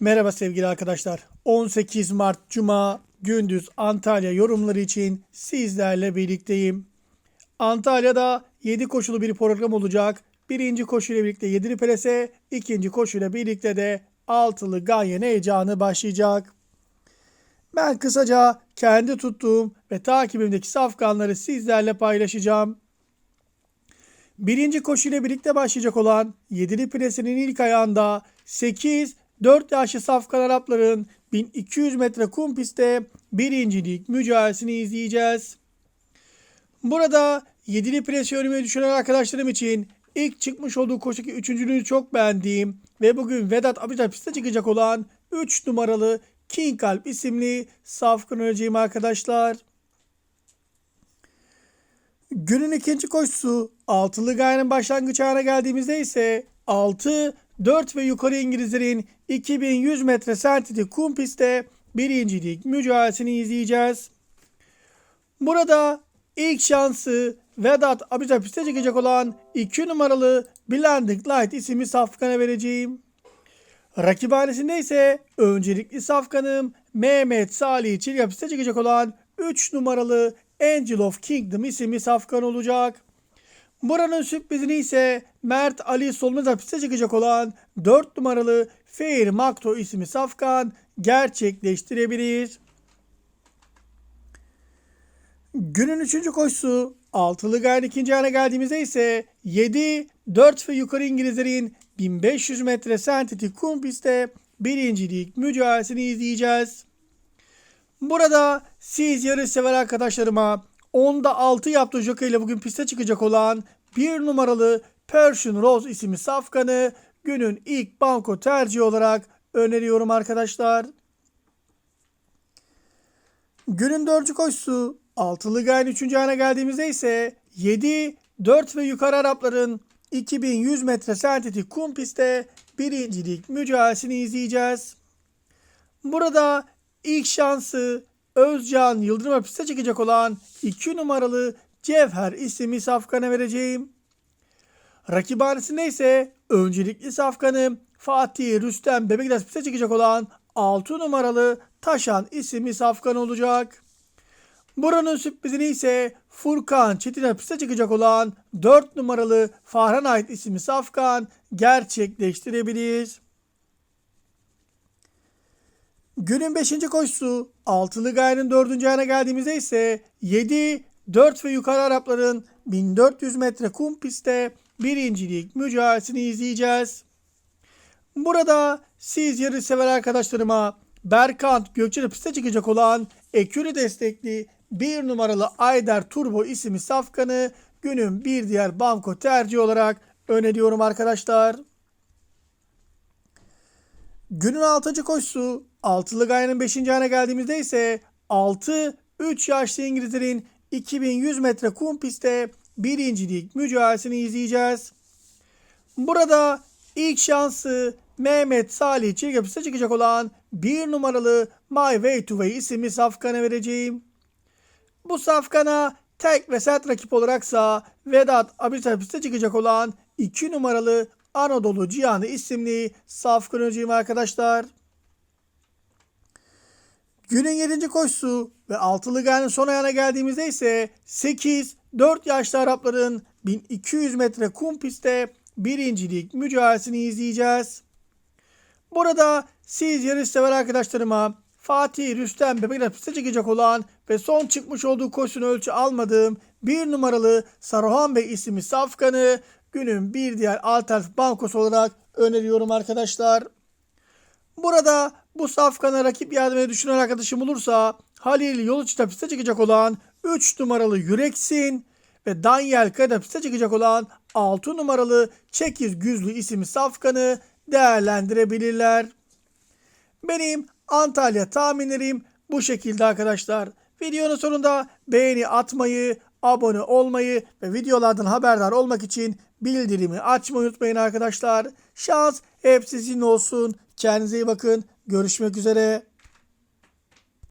Merhaba sevgili arkadaşlar. 18 Mart Cuma gündüz Antalya yorumları için sizlerle birlikteyim. Antalya'da 7 koşulu bir program olacak. Birinci koşuyla birlikte 7'li plase, ikinci koşuyla birlikte de altılı ganyan heyecanı başlayacak. Ben kısaca kendi tuttuğum ve takibimdeki safkanları sizlerle paylaşacağım. Birinci koşuyla birlikte başlayacak olan 7'li presinin ilk ayağında 8 4 yaşlı Safkan Arapların 1200 metre kum pistte birincilik mücadelesini izleyeceğiz. Burada 7'li pres yönüme düşünen arkadaşlarım için ilk çıkmış olduğu koşudaki üçüncülüğü çok beğendiğim ve bugün Vedat Abita piste çıkacak olan 3 numaralı King Kalp isimli Safkan öleceğim arkadaşlar. Günün ikinci koşusu altılı gayenin başlangıç ayağına geldiğimizde ise 6, 4 ve yukarı İngilizlerin 2100 metre sentetik kum pistte birincilik mücadelesini izleyeceğiz. Burada ilk şansı Vedat Abica piste çıkacak olan 2 numaralı Blending Light isimli safkana vereceğim. Rakibhanesinde ise öncelikli safkanım Mehmet Salih Çilya piste çıkacak olan 3 numaralı Angel of Kingdom isimli safkan olacak. Buranın sürprizini ise Mert Ali Solmaz piste çıkacak olan 4 numaralı Fair Makto isimli safkan gerçekleştirebilir. Günün 3. koşusu altılı gayen ikinci ayağına geldiğimizde ise 7, 4 ve yukarı İngilizlerin 1500 metre sentetik kum pistte birincilik mücadelesini izleyeceğiz. Burada siz yarış sever arkadaşlarıma 10'da 6 yaptığı jockey ile bugün piste çıkacak olan 1 numaralı Persian Rose isimli safkanı günün ilk banko tercihi olarak öneriyorum arkadaşlar. Günün dördüncü koşusu altılı gayen 3. ayına geldiğimizde ise 7, 4 ve yukarı Arapların 2100 metre sentetik kum pistte birincilik mücadelesini izleyeceğiz. Burada ilk şansı Özcan Yıldırım'a piste çıkacak olan 2 numaralı Cevher isimli safkana vereceğim. Rakibhanesinde ise öncelikli safkanı Fatih Rüstem Bebektaş piste çıkacak olan 6 numaralı Taşan isimli safkan olacak. Buranın sürprizini ise Furkan Çetin'e piste çıkacak olan 4 numaralı Fahrenheit isimli safkan gerçekleştirebilir. Günün 5. koşusu altılı gayenin 4. ayağına geldiğimizde ise 7, 4 ve yukarı Arapların 1400 metre kum pistte birincilik mücadelesini izleyeceğiz. Burada siz yarış sever arkadaşlarıma Berkant Gökçen'e piste çıkacak olan Ekürü destekli 1 numaralı Ayder Turbo isimli safkanı günün bir diğer banko tercihi olarak öneriyorum arkadaşlar. Günün 6. koşusu altılı gayenin 5. ayına geldiğimizde ise 6 3 yaşlı İngilizlerin 2100 metre kum pistte birincilik mücadelesini izleyeceğiz. Burada ilk şansı Mehmet Salih Çilge piste çıkacak olan 1 numaralı My Way to Way isimli safkana vereceğim. Bu safkana tek ve sert rakip olaraksa Vedat Abisar piste çıkacak olan 2 numaralı Anadolu Cihanı isimli safkan önceyim arkadaşlar. Günün 7. koşusu ve altılı gayenin son ayağına geldiğimizde ise 8 4 yaşlı Arapların 1200 metre kum pistte birincilik mücadelesini izleyeceğiz. Burada siz yarış sever arkadaşlarıma Fatih Rüstem Bebekler piste çıkacak olan ve son çıkmış olduğu koşunu ölçü almadığım bir numaralı Saruhan Bey isimli safkanı günün bir diğer alternatif bankosu olarak öneriyorum arkadaşlar. Burada bu safkana rakip yardımını düşünen arkadaşım olursa Halil Yoluç'ta piste çıkacak olan 3 numaralı Yüreksin ve Daniel Kaya'da piste çıkacak olan 6 numaralı Çekiz Güzlü isimli safkanı değerlendirebilirler. Benim Antalya tahminlerim bu şekilde arkadaşlar. Videonun sonunda beğeni atmayı, abone olmayı ve videolardan haberdar olmak için bildirimi açmayı unutmayın arkadaşlar. Şans hep sizin olsun. Kendinize iyi bakın. Görüşmek üzere.